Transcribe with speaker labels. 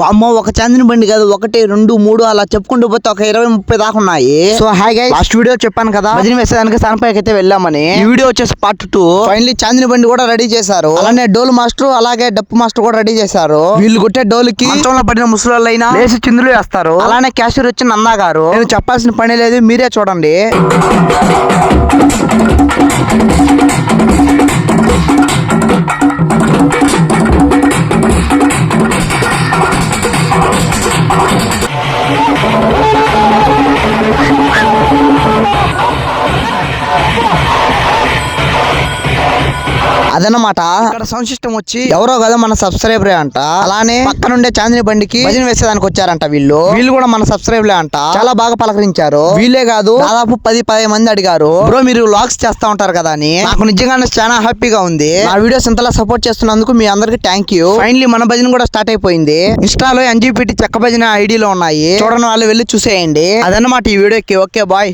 Speaker 1: వామ్మో ఒక చాందిని బండి కాదు ఒకటి రెండు మూడు అలా చెప్పుకుంటూ పోతే ఒక ఇరవై ముప్పై దాకా ఉన్నాయి. So hi guys last video చెప్పాను కదా. భజన వేసేదానికి సనపైకి అయితే వెళ్ళామని. ఈ వీడియో వచ్చేసి పార్ట్ టూ ఫైనలీ చాందిని బండి కూడా రెడీ చేశారు. అలానే డోల్ మాస్టర్ అలాగే డప్పు మాస్టర్ కూడా రెడీ చేశారు. వీళ్ళు కొట్టే డోలుకి పడిన ముసలోళ్ళైనా లేచి చిందులు వేస్తారు. అలానే క్యాషియర్ వచ్చి నందా గారు. నేను చెప్పాల్సిన పని లేదు మీరే చూడండి. Oh, my God. అదనమాట ఇక్కడ సౌండ్ సిస్టమ్ వచ్చి ఎవరో కదా మన సబ్స్క్రైబర్ అంట. అలానే పక్కనుండే చాందిని బండికి భజన వేసేదానికి వచ్చారంట వీళ్ళు. వీళ్ళు కూడా మన సబ్స్క్రైబర్ అంట. చాలా బాగా పలకరించారు. వీళ్ళే కాదు దాదాపు పది పది మంది అడిగారు. బ్రో మీరు వ్లాగ్స్ చేస్తా ఉంటారు కదా అని. నాకు నిజంగానే చాలా హ్యాపీగా ఉంది. నా వీడియోస్ ఇంతలా సపోర్ట్ చేస్తున్నందుకు మీ అందరికి థ్యాంక్ యూ ఫైనలీ మన భజన కూడా స్టార్ట్ అయిపోయింది. ఇన్స్టాలో ఎన్జీపీటీ చెక్క భజన ఐడిలో ఉన్నాయి. చూడని వాళ్ళు వెళ్ళి చూసేయండి. అదన్నమాట ఈ వీడియోకి. Okay bye